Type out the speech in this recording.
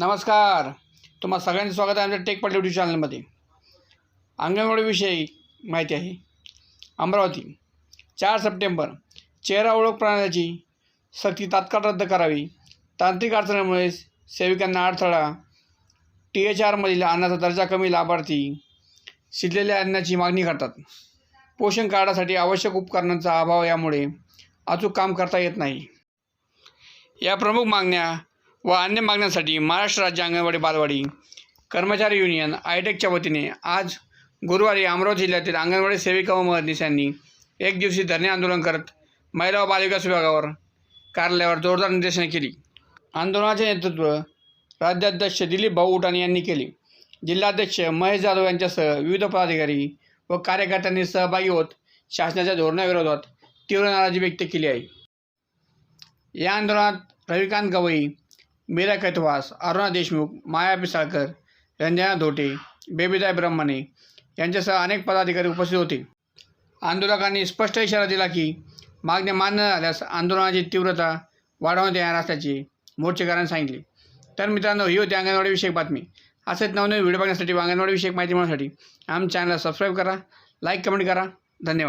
नमस्कार. तुम्हा सगळ्यांचं स्वागत आहे आमच्या टेक पाटील यूट्यूब चॅनलमध्ये अंगणवाडीविषयी माहिती आहे. अमरावती चार सप्टेंबर चेहरा ओळख प्रणालीची सक्ती तात्काळ रद्द करावी. तांत्रिक अडचणीमुळे सेविकांना अडथळा. टी एच आरमधील अन्नाचा दर्जा कमी लाभार्थी शिजलेल्या अन्नाची मागणी करतात. पोषण कार्डासाठी आवश्यक उपकरणांचा अभाव यामुळे अचूक काम करता येत नाही. या प्रमुख मागण्या व अन्य मागण्यांसाठी महाराष्ट्र राज्य अंगणवाडी बालवाडी कर्मचारी युनियन आयटेकच्या वतीने आज गुरुवारी अमरावती जिल्ह्यातील अंगणवाडी सेविका व मदतनीस यांनी एक दिवशी धरणे आंदोलन करत महिला व बालविकास विभागावर कार्यालयावर जोरदार निर्देशने केली. आंदोलनाचे नेतृत्व राज्याध्यक्ष दिलीप भाऊ उटाणी यांनी केले. जिल्हाध्यक्ष महेश जाधव यांच्यासह विविध पदाधिकारी व कार्यकर्त्यांनी सहभागी होत शासनाच्या धोरणाविरोधात तीव्र नाराजी व्यक्त केली आहे. या आंदोलनात रविकांत गवई मीरा कैतवास अरुणा देशमुख माया पिसाळकर रंजना धोटे बेबीदाय ब्रह्मणे यांच्यासह अनेक पदाधिकारी उपस्थित होते. आंदोलकांनी स्पष्ट इशारा दिला की मागण्या मान्य न झाल्यास आंदोलनाची तीव्रता वाढवण्यात येणार असल्याचे मोर्चेकरांनी सांगितले. तर मित्रांनो ही होती अंगणवाडी बातमी. असेच नवनवीन व्हिडिओ बघण्यासाठी अंगणवाडीविषयक माहिती मिळण्यासाठी आमच्या चॅनलला सबस्क्राईब करा लाईक कमेंट करा. धन्यवाद.